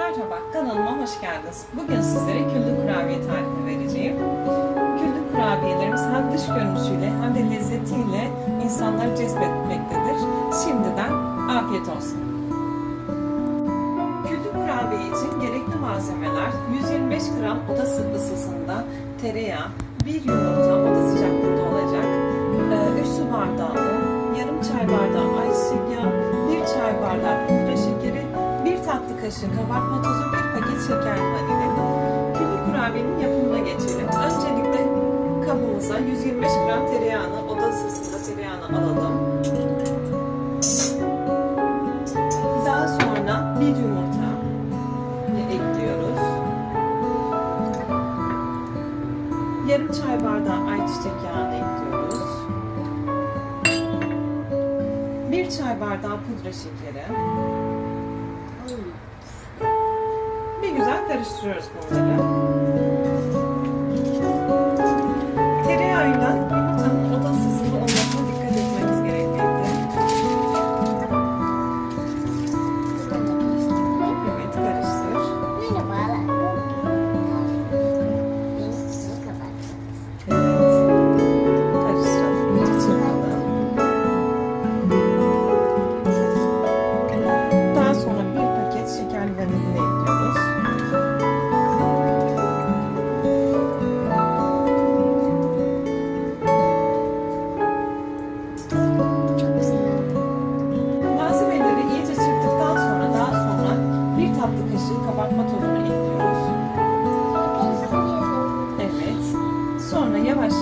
Merhaba, kanalıma hoş geldiniz. Bugün sizlere küllü kurabiye tarifi vereceğim. Küllü kurabiyelerimiz hem dış görünüşüyle hem de lezzetiyle insanları cezbetmektedir. Şimdiden afiyet olsun. Küllü kurabiye için gerekli malzemeler 125 gram oda ısısında tereyağı, bir yumurta oda sıcaklığında olacak, 3 su bardağı kaşığı kabartma tozu, 1 paket şeker vanilin. Küllü kurabiyenin yapımına geçelim. Öncelikle kabımıza 125 gram tereyağını, oda ısısında tereyağını alalım. Daha sonra bir yumurta ekliyoruz. Yarım çay bardağı ayçiçek yağını ekliyoruz. Bir çay bardağı pudra şekeri. Karıştırıyoruz bunları. Tereyağıyla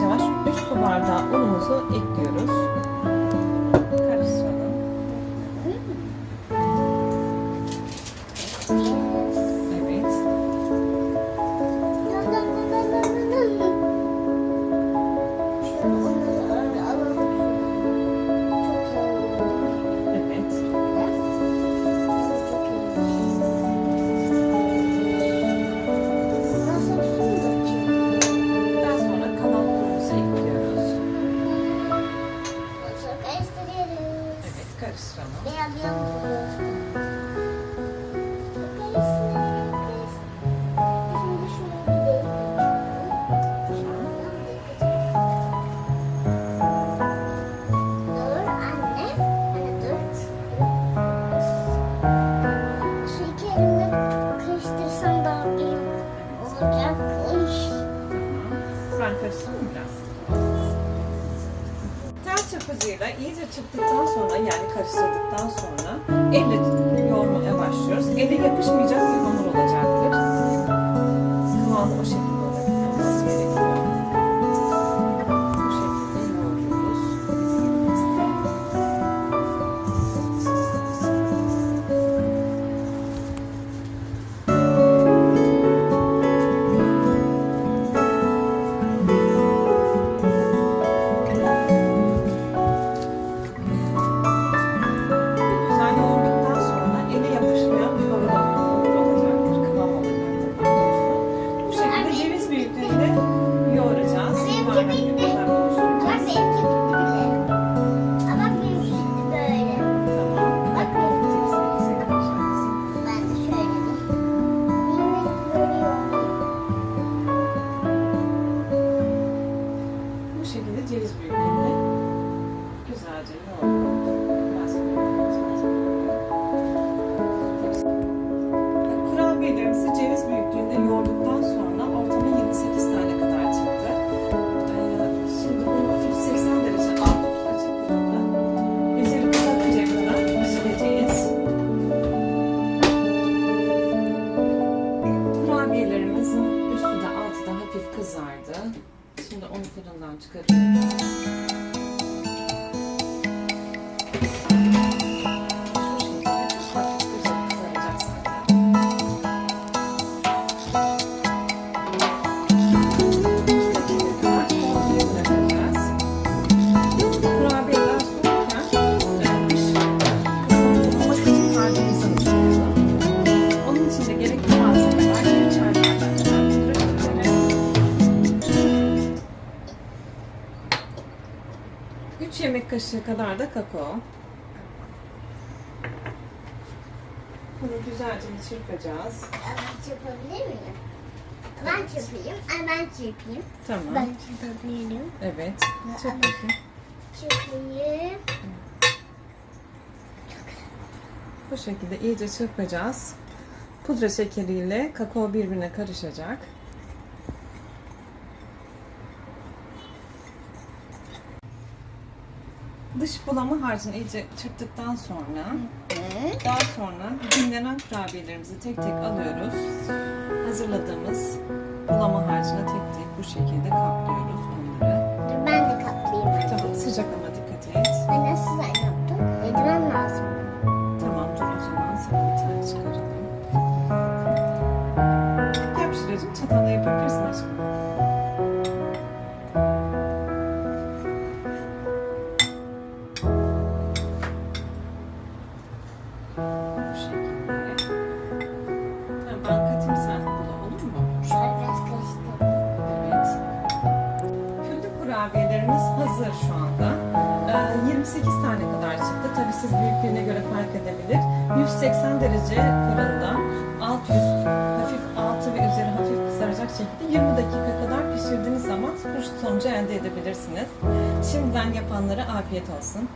yavaş 3 su bardağı unumuzu ekliyoruz. Olacakmış. Ben karıştırayım biraz. Çırpıcıyla iyice çırptıktan sonra yani karıştırdıktan sonra elle yoğurmaya başlıyoruz. Elle yapışmayacak bir hamur olacaktır. Fırından çıkarıyorum. 3 yemek kaşığı kadar da kakao. Bu Hamuru güzelce bir çırpacağız. Ben çırpabilir miyim? Ben çırpayım. Ay ben çırpayım. Tamam. Ben çırpabilirim. Evet. Çırp bakayım. Çırpayım. Bu şekilde iyice çırpacağız. Pudra şekeriyle kakao birbirine karışacak. Dış bulama harcını iyice çırptıktan sonra daha sonra dinlenen kurabiyelerimizi tek tek alıyoruz. Hazırladığımız bulama harcına tek tek bu şekilde kaplıyoruz hazır şu anda. Ee, 28 tane kadar çıktı. Tabii siz büyüklüğüne göre fark edebilir. 180 derece fırında alt üst hafif altı ve üzeri hafif kızaracak şekilde 20 dakika kadar pişirdiğiniz zaman bu sonucu elde edebilirsiniz. Şimdiden yapanlara afiyet olsun.